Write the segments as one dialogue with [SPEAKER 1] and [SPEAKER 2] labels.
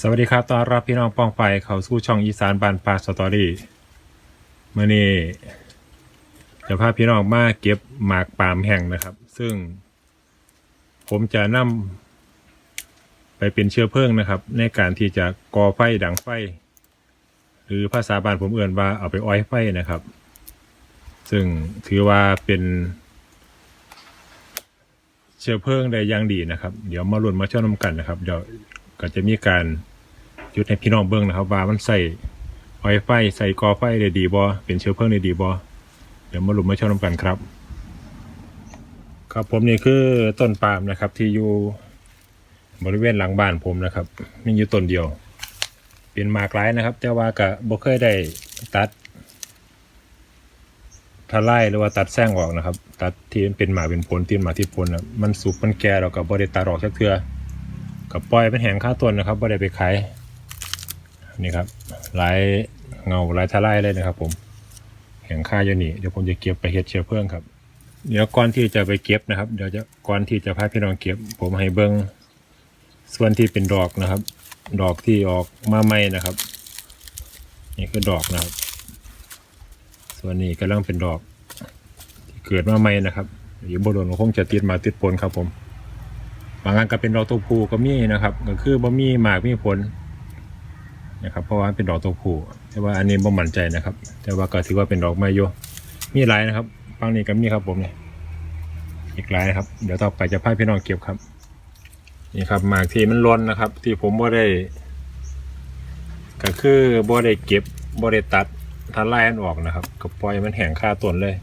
[SPEAKER 1] สวัสดีครับตอนรับพี่น้องป้องไปเขาสู่ช่องอีสานบานปลาสตอรี่เมื่อนี้จะพาพี่น้องมาเก็บหมากปาล์มแห้งนะครับ ซึ่ง ผมจะนำไปเป็นเชื้อเพลิงนะครับ ในการที่จะก่อไฟดังไฟ หรือภาษาบ้านผมเอื่นว่าเอาไปอ้อยไฟนะครับ ซึ่งถือว่าเป็นเชื้อเพลิงได้อย่างดีนะครับ เดี๋ยวมาลุ้นมาเชื่อมนำกันนะครับ เดี๋ยว ก็จะมีการจุดให้พี่น้องเบิ้งนะครับ ว่ามันใส่ไฟไฟใส่กอไฟได้ดีบ่เป็นเชื้อเพลิงได้ดีบ่เดี๋ยวมาหลุ้นมาช่อมนำกันครับ ครับผมนี่คือต้นปาล์มนะครับ ที่อยู่บริเวณหลังบ้านผมนะครับมีอยู่ต้นเดียว เป็นหมากหลายนะครับ แต่ว่าก็บ่เคยได้ตัดถ้าไล่หรือว่าตัดแซงออกนะครับ ตัดที่เป็นหมาเป็นผลที่หมาที่ผลนะมันสุกมันแก่เรากับบริตัดออกสักเทือ กับปล่อยเป็นแหงค่าต้นนะครับบริไปขายนี่ครับลายเงาลายทลายเลยนะครับ ผมแหงค่าอยู่นี่เดี๋ยวผมจะเก็บไปเฮ็ดเชื้อเพลิงครับ เดี๋ยวก่อนที่จะไปเก็บนะครับ เดี๋ยวจะก่อนที่จะพาพี่น้องเก็บ ผมให้เบิ้งส่วนที่เป็นดอกนะครับ ดอกที่ออกมาใหม่นะครับ นี่คือดอกนะครับ ส่วนนี้กำลังเป็นดอกที่เกิดมาใหม่นะครับอยู่บโดนก็คงจะติดมาติดผลครับผม บางงานก็เป็นดอกตัวผู้ก็มีนะครับ ก็คือบ่มีหมากมีผลนะครับเพราะว่าเป็นดอกตัวผู้แต่ว่าอันนี้บ่มั่นใจนะครับ แต่ว่าก็ถือว่าเป็นดอกไม้โยมีหลายนะครับฟังนี้ก็มีครับผมเนี่ยอีกหลายนะครับ เดี๋ยวต่อไปจะพาพี่น้องเก็บครับ นี่ครับหมากที่มันล้นนะครับ ที่ผมบ่ได้ ก็คือบ่ได้เก็บบ่ได้ตัดถ้าไล่มันออกนะครับก็ปล่อยมันแห้งคาต้นเลย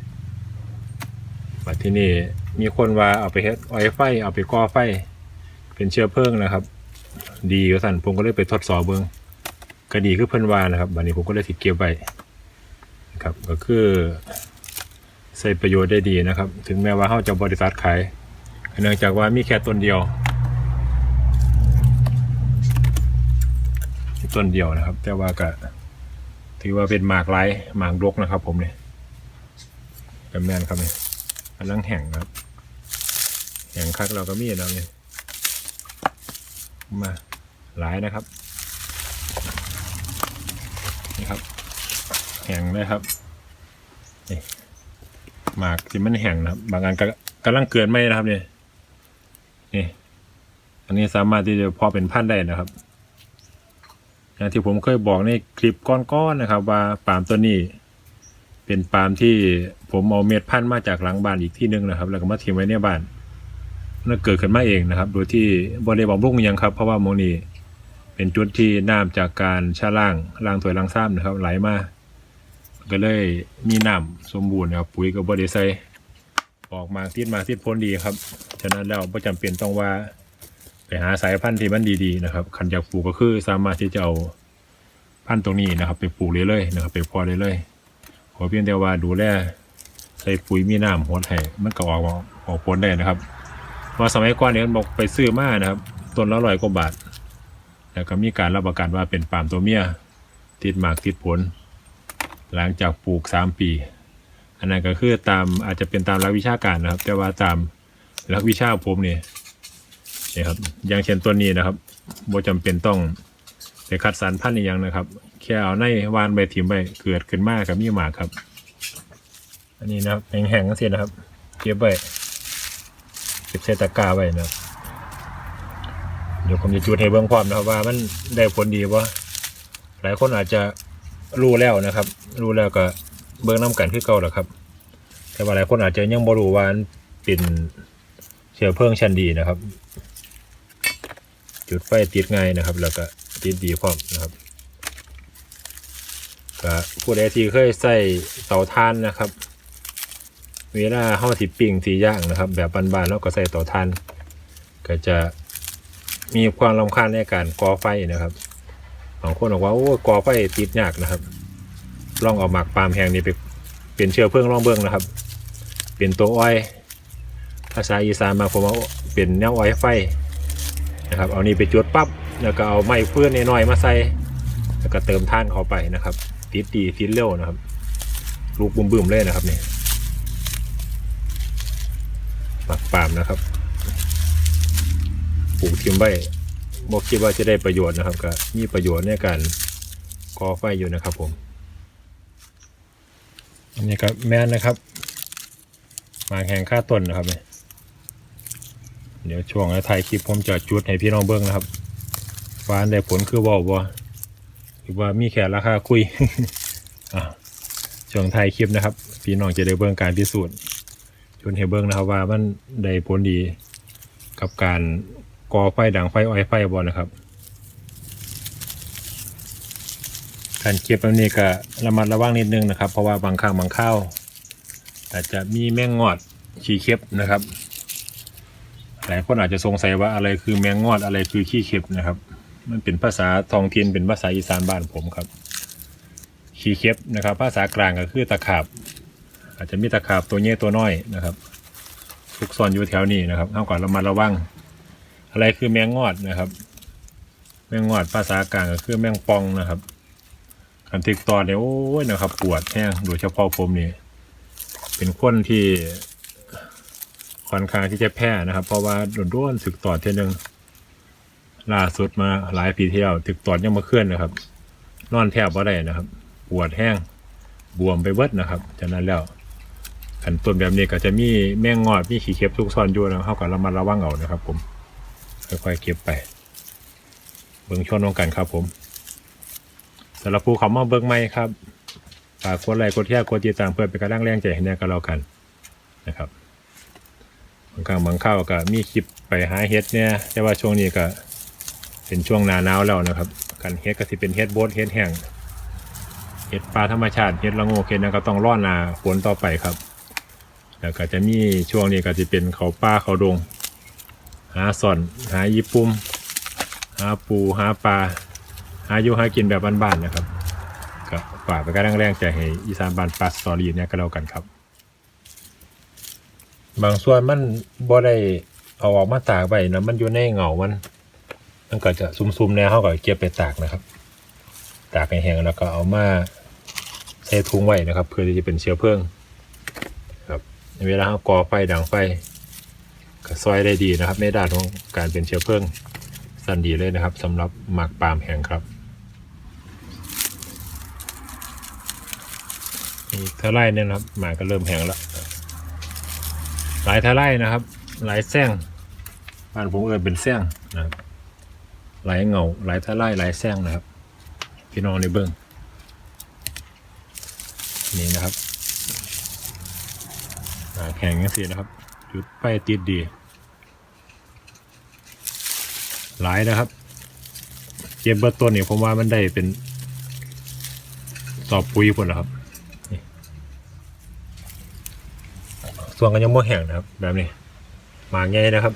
[SPEAKER 1] มาที่นี่มีคนว่าเอาไปเฮ็ดออยไฟเอาไปก่อไฟ เป็นเชื้อเพลิงนะครับ ดีกว่าสั่นผมก็เลยไปทดสอบเบิ่งก็ดีคือเพิ่นวานะครับบัดนี้ผมก็เลยสิเก็บไว้นะครับก็คือใช้ประโยชน์ได้ดีนะครับ ถึงแม้ว่าเฮาจะบริษัทขายเนื่องจากว่ามีแค่ต้นเดียวต้นเดียวนะครับ แต่ว่าก็ถือว่าเป็นหมากไร้หมากรกนะครับ ผมเนี่ยเป็นแมนครับเนี่ยกำลังแห่งครับแห่งคักเราก็มีแล้วเนี่ย มาหลายนะครับ นี่ครับ แห่งเลยครับนี่หมากที่มันแห่งนะครับ บางอันก็กำลังเกิดไม่นะครับเนี่ยนี่ อันนี้สามารถที่จะพอเป็นพันธุ์ได้นะครับอย่างที่ผมเคยบอกในคลิปก้อนๆนะครับ ว่าปาล์มตัวนี้เป็นปาล์มที่ผมเอาเม็ดพันธุ์มาจากหลังบ้านอีกที่หนึงนะครับ แล้วก็มาทิ้งไว้ในบ้าน เกิดขึ้นมาเองนะครับ โดยที่บริบาลรุ่งยังครับ เพราะว่าโมนีเป็นจุดที่น้ำจากการชะล่างล่างถวยล่างซ้ำนะครับ ไหลมาก็เลยมีน้ำสมบูรณ์นะครับปุ๋ยก็บริใส่ออกมาติดมาติดพ้นดีครับ ฉะนั้นแล้วไม่จำเป็นต้องว่าไปหาสายพันธุ์ที่มันดีๆนะครับคันอยากปลูกก็คือสามารถที่จะเอาพันธุ์ตรงนี้นะครับ ไปปลูกเลยเลยๆนะครับ ไปพอเลยเลยๆขอเพียงแต่ว่าดูแลใส่ปุ๋ยมีน้ำหัวไห้มันก็ออกออกผลได้นะครับ ว่าสมัยก่อนเนี่ยบอกไปซื้อมานะครับต้นละร้อยกว่าบาท แล้วก็มีการรับประกันว่าเป็นปาล์มตัวเมียติดหมากติดผล หลังจากปลูกสามปี อันนั้นก็คือตามอาจจะเป็นตามหลักวิชาการนะครับ แต่ว่าตามหลักวิชาผมเนี่ยนี่ครับอย่างเช่นตัวนี้นะครับบ่จำเป็นต้องไปคัดสรรพันธุ์อย่างนะครับ แค่เอาในวานใบถิ่มไปเกิดขึ้นมากกับมีหมากครับ อันนี้นะครับแห้งๆก็เสียนะครับเก็บไว้ เก็บใส่ตะกร้าไว้นะเดี๋ยวผมจะจุดให้เบื้องพร้อมนะครับว่ามันได้ผลดีวะหลายคนอาจจะรู้แล้วนะครับ รู้แล้วก็เบื้องน้ำกันคือเก่าแหละครับ แต่ว่าหลายคนอาจจะยังบ่รู้ว่านเป็นเชื้อเพลิงชั้นดีนะครับ จุดไฟติดง่ายนะครับ แล้วก็ติดดีพร้อมนะครับก็ผู้ใดที่เคยใส่เตาถ่านนะครับ เวลาห่อสิปิ้งสีย่างนะครับ แบบบานๆแล้วก็ใส่เตาถ่าน ก็จะมีความรำคาญในการก่อไฟนะครับบางคนบอกว่าโอ้ก่อไฟติดยากนะครับ ลองเอาหมักปาล์มแห้งนี่ไปเป็นเชื้อเพลิงลองเบิ้องนะครับ เป็นตัวอ้อย ภาษาอีสานมาผมเอาเป็นแนวอ้อยไฟนะครับ เอานี่ไปจุดปั๊บแล้วก็เอาไม้เฟื่อนน้อยๆมาใส่แล้วก็เติมท่านเข้าไปนะครับ ติดดีติดเร็วนะครับ ลูกบุ้มๆเลยนะครับเนี่ย หมักปาล์มนะครับปลูกทิ้งไว้บอกคิดว่าจะได้ประโยชน์นะครับก็มีประโยชน์ในการก่อไฟอยู่นะครับ ผม อันนี้ก็แม่นนะครับหมากแห่งค่าต้นนะครับเนี่ยเดี๋ยวช่วงท้ายคลิปผมจะจุดให้พี่น้องเบิ้งนะครับว่านได้ผลคือว่าบ่หรือว่ามีแค่ราคาคุยอะช่วงท้ายคลิปนะครับ พี่น้องจะได้เบิ้งการพิสูจน์ จนให้เบิ้งนะครับว่ามันได้ผลดีกับการก่อไฟดังไฟอ้อยไฟบอลนะครับการเก็บแบบนี้ก็ระมัดระวังนิดนึงนะครับ เพราะว่าบางครั้งบางข้าวอาจจะมีแมงงอดขี้เข็บนะครับหลายคนอาจจะสงสัยว่าอะไรคือแมงงอดอะไรคือขี้เข็บนะครับ มันเป็นภาษาท้องถิ่นเป็นภาษาอีสานบ้านผมครับขี้เข็บนะครับ ภาษากลางก็คือตะขาบ อาจจะมีตะขาบตัวเงี้ยตัวน้อยนะครับทุกซ่อนอยู่แถวนี้นะครับเท่ากับระมัดระวัง อะไรคือแมงงอดนะครับ แมงงอดภาษากลางก็คือแมงปองนะครับคันติกตอนเนี่ยโอ้ยนะครับ ปวดแห้งโดยเฉพาะผมนี่เป็นคนที่ค่อนข้างที่จะแพ้นะครับ เพราะว่าโดนโดนสึกตอดเท่ยหนึงล่าสุดมาหลายปีเที่แล้วตึกตอดยังมาเคลื่อนนะครับ นอนแทบว่ได้นะครับ ปวดแห้งบวมไปเบิดนะครับจากนั้นแล้ว ขันต้นแบบนี้ก็จะมีแมงงอดมีขี้เข็บทุกซ่อนอยู่นะครับเข้ากับระมัดระวังเอานะครับ ผมค่อยๆเก็บไป เบิ่งชนน้องกันครับ ผมสำหรับผู้เขามาเบิ่งใหม่ครับฝากกดไลค์กดแชร์กดติดตามเพื่อเป็นกำลังแรงใจให้แน่กับเรากันนะครับบางครั้งบางข้าวก็มีคลิปไปหาเฮ็ดเนี่ยแต่ว่าช่วงนี้ก็เป็นช่วงหนาหนาวแล้วนะครับกันเฮ็ดก็สิเป็นเฮ็ดโบดเฮ็ดแห้งเฮ็ดปลาธรรมชาติเฮ็ดละงกเฮ็ดนะก็ต้องรอหนาฝนต่อไปครับ แล้วก็จะมีช่วงนี้ก็จะเป็นเขาป้าเขาดง หาส่อนหาญี่ปุ่มหาปูหาปลาหาอยู่หากินแบบบ้านๆนะครับก็ฝากไปกันแรงๆใจให้อีสานบ้านปลาสตอรี่เนี่ยก็แล้วกันครับ บางส่วนมันบ่ได้เอาออกมาตากไว้นะมันอยู่ในเหงามันมันก็จะซุ่มๆแนวเขาก็เก็บไปตากนะครับ ตากให้แห้งแล้วก็เอามาใส่ถุงไว้นะครับ เพื่อที่จะเป็นเชื้อเพลิง เวลาเราก่อไฟดังไฟก็ซอยได้ดีนะครับ ในด้านของการเป็นเชื้อเพลิงสั้นดีเลยนะครับสำหรับหมากปาล์มแห้งครับอีกเท่าไรเนี่ยนะครับหมากก็เริ่มแห้งแล้วหลายเท่าไรนะครับ หลายแซงบ้านผมเออเป็นแซงนะครับหลายเหงาหลายเท่าไรหลายแซงนะครับ พี่น้องในเบื้องนี่นะครับ แข็งยังสีนะครับ จุดไฟติดดี หลายนะครับ เก็บเบอร์ต้นเนี่ยผมว่ามันได้เป็นสอบปุ๋ยผลแล้วครับส่วนกันยังไม่แห้งนะครับ แบบนี้มากใหญ่นะครับ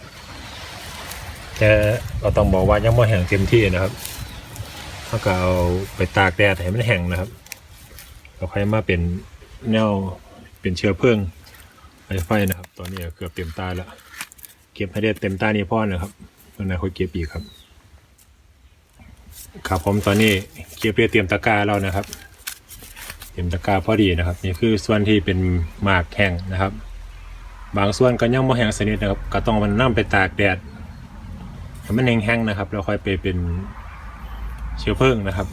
[SPEAKER 1] แต่เราต้องบอกว่ายังไม่แห้งเต็มที่นะครับถ้าก็เอาไปตากแดดให้มันแห้งนะครับเราค่อยมาเป็นแนวเป็นเชื้อเพลิง ไฟไฟนะครับ ตอนนี้เกือบเต็มตาแล้ว เก็บให้ได้เต็มตานี้พ่อนะครับเมื่อไหร่ค่อยเก็บอีกครับ ครับผมตอนนี้เก็บเรียเตรียมตะกร้าแล้วนะครับ เตรียมตะกร้าพอดีนะครับ นี่คือส่วนที่เป็นหมากแห้งนะครับ บางส่วนก็ยังไม่แห้งสนิทนะครับ ก็ต้องมันนั่ไปตากแดดให้มันแห้งๆนะครับ แล้วค่อยไปเป็นเชื้อเพลิงนะครับ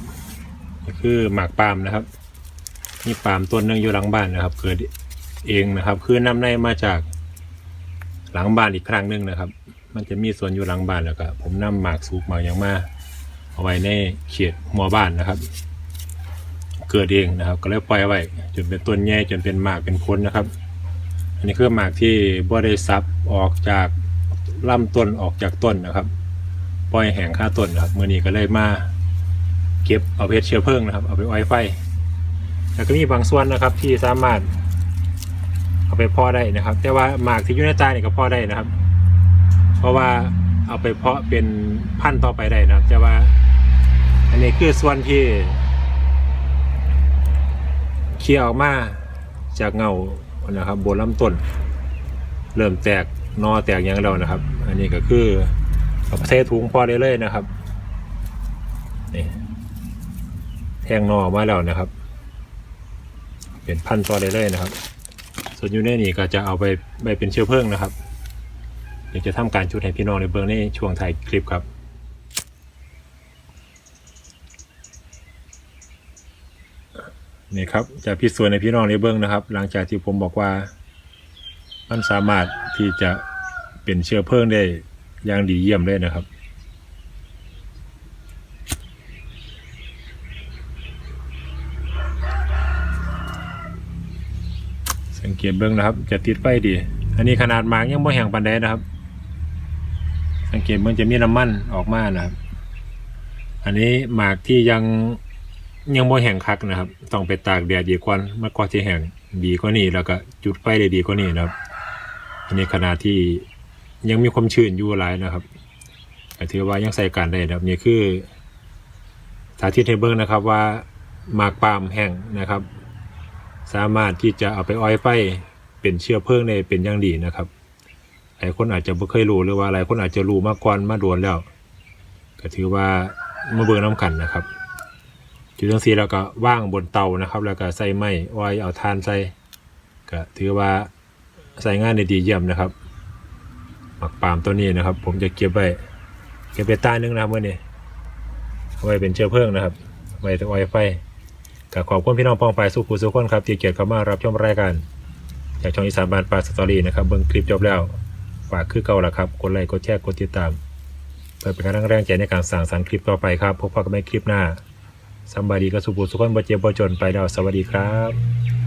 [SPEAKER 1] นี่คือหมากปาล์มนะครับนี่ปาล์มต้นนึงอยู่หลังบ้านนะครับ เกิด เองนะครับ คือนำในมาจากหลังบ้านอีกครั้งหนึ่งนะครับ มันจะมีส่วนอยู่หลังบ้านแล้วก็ผมนำหมากสูบหมากอย่างมาเอาไว้ในเขตหมู่บ้านนะครับ เกิดเองนะครับ ก็เลยปล่อยไว้จนเป็นต้นใหญ่จนเป็นหมากเป็นพ้นนะครับ อันนี้คือหมากที่บ่ได้ซับออกจากลำต้นออกจากต้นนะครับ ปล่อยแห้งค่าต้นนะครับเมื่อนี้ก็เลยมาเก็บเอาเพชรเชื้อเพลิงนะครับ เอาไปอ้อยไฟ แล้วก็มีบางส่วนนะครับที่สามารถ เอาไปเพาะได้นะครับ แต่ว่าหมากที่อยู่ในตาเนี่ยก็เพาะได้นะครับ เพราะว่าเอาไปเพาะเป็นพันธุ์ต่อไปได้นะครับ แต่ว่า อันนี้คือส่วนที่เคี่ยวออกมาจากเงานะครับบนลำต้น เริ่มแตกนอแตกยังแล้วนะครับ อันนี้ก็คือเอาเทถุงพอได้เลยนะครับนี่แทงนอออกมาแล้วนะครับ เป็นพันต่อได้เลยนะครับ ส่วนยูเน่นี่ก็จะเอาไปไปเป็นเชื้อเพลิงนะครับเดี๋ยวจะทำการชุดให้พี่น้องในเบื้องในช่วงถ่ายคลิปครับนี่ครับจะพิสูจน์ในพี่น้องในเบื้องนะครับ หลังจากที่ผมบอกว่ามันสามารถที่จะเป็นเชื้อเพลิงได้อย่างดีเยี่ยมเลยนะครับ เกตเบื้องนะครับ จะติดไฟดี อันนี้ขนาดหมากยังไม่แห้งปานใดนะครับ สังเกตเบื้งจะมีน้ำมันออกมานะครับ อันนี้หมากที่ยังยังบ่แห้งคักนะครับ ต้องไปตากแดดดีกว่ามันก็จะแห้งดีกว่านี้แล้วก็จุดไฟได้ดีกว่านี้นะครับ อันนี้ขนาดที่ยังมีความชื้นอยู่หลายนะครับถือว่ายังใส่การได้นะครับนี่คือสาธิตให้เบิ่งนะครับว่าหมากปาล์มแห้งนะครับ สามารถที่จะเอาไปอ้อยไฟเป็นเชื้อเพลิงได้เป็นอย่างดีนะครับ หลายคนอาจจะไม่เคยรู้หรือว่าหลายคนอาจจะรู้มาก่อนมาโดนแล้ว ก็ถือว่ามาเบิ่งน้ำกันนะครับ จุดทั้งสีแล้วก็ว่างบนเตานะครับ แล้วก็ใส่ไม้อ้อยเอาทานใส่ก็ถือว่าใส่งานได้ดีเยี่ยมนะครับหมักปามตัวนี้นะครับ ผมจะเก็บไว้เก็บไปใต้นึงนะเมื่อนี้ไว้เป็นเชื้อเพลิงนะครับไว้ตะอ้อยไฟ กับขอบคุณพี่น้องปองไปสู้ผู้สู้คนครับที่เกียรติเข้ามารับชมรายการจากช่องอีสานบ้านปลาสตอรี่นะครับเบิ่งคลิปจบแล้วฝากคือเก่าละครับกดไลค์กดแชร์กดติดตาม เพื่อเป็นกำลังแรงใจในการสั่งสรรค์คลิปต่อไปครับพบกันในคลิปหน้าสำบายดีก็สุขสุขคนบเจ็บบจนไปแล้วสวัสดีครับ